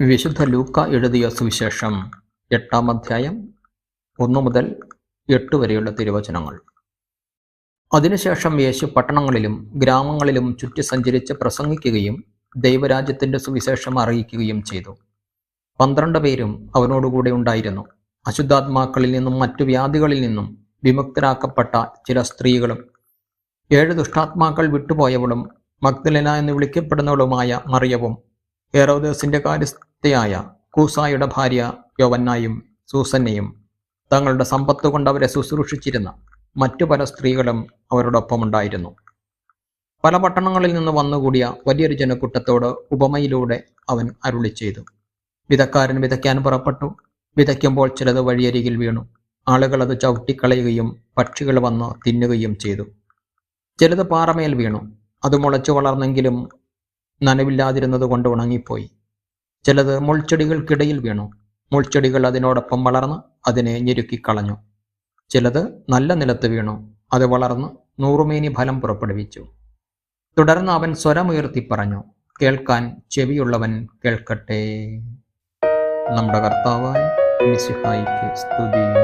വിശുദ്ധ ലൂക്ക എഴുതിയ സുവിശേഷം എട്ടാം അധ്യായം ഒന്നു മുതൽ എട്ട് വരെയുള്ള തിരുവചനങ്ങൾ. അതിനുശേഷം യേശു പട്ടണങ്ങളിലും ഗ്രാമങ്ങളിലും ചുറ്റി സഞ്ചരിച്ച് പ്രസംഗിക്കുകയും ദൈവരാജ്യത്തിന്റെ സുവിശേഷം അറിയിക്കുകയും ചെയ്തു. പന്ത്രണ്ട് പേരും അവനോടുകൂടെ ഉണ്ടായിരുന്നു. അശുദ്ധാത്മാക്കളിൽ നിന്നും മറ്റു വ്യാധികളിൽ നിന്നും വിമുക്തരാക്കപ്പെട്ട ചില സ്ത്രീകളും ഏഴ് ദുഷ്ടാത്മാക്കൾ വിട്ടുപോയവളും മഗ്ദലന എന്ന് വിളിക്കപ്പെടുന്നവളുമായ മറിയവും ഹെറോദേസിന്റെ കാര്യസ്ഥയായ കൂസായുടെ ഭാര്യ യോവന്നായും സൂസന്നയും തങ്ങളുടെ സമ്പത്ത് കൊണ്ട് അവരെ ശുശ്രൂഷിച്ചിരുന്ന മറ്റു പല സ്ത്രീകളും അവരോടൊപ്പം ഉണ്ടായിരുന്നു പല പട്ടണങ്ങളിൽ നിന്ന് വന്നുകൂടിയ വലിയൊരു ജനക്കൂട്ടത്തോട് ഉപമയിലൂടെ അവൻ അരുളി ചെയ്തു. വിതക്കാരൻ വിതയ്ക്കാൻ പുറപ്പെട്ടു. വിതയ്ക്കുമ്പോൾ ചിലത് വഴിയരികിൽ വീണു. ആളുകൾ അത് ചവിട്ടിക്കളയുകയും പക്ഷികൾ വന്ന് തിന്നുകയും ചെയ്തു. ചിലത് പാറമേൽ വീണു. അത് മുളച്ചു വളർന്നെങ്കിലും നനവില്ലാതിരുന്നത് കൊണ്ട് ഉണങ്ങിപ്പോയി. ചിലത് മുൾച്ചെടികൾക്കിടയിൽ വീണു. മുൾച്ചെടികൾ അതിനോടൊപ്പം വളർന്ന് അതിനെ ഞെരുക്കിക്കളഞ്ഞു. ചിലത് നല്ല നിലത്ത് വീണു. അത് വളർന്ന് നൂറുമേനി ഫലം പുറപ്പെടുവിച്ചു. തുടർന്ന് അവൻ സ്വരമുയർത്തി പറഞ്ഞു കേൾക്കാൻ ചെവിയുള്ളവൻ കേൾക്കട്ടെ. നമ്മുടെ കർത്താവായ സ്തുതിയും സ്തുതി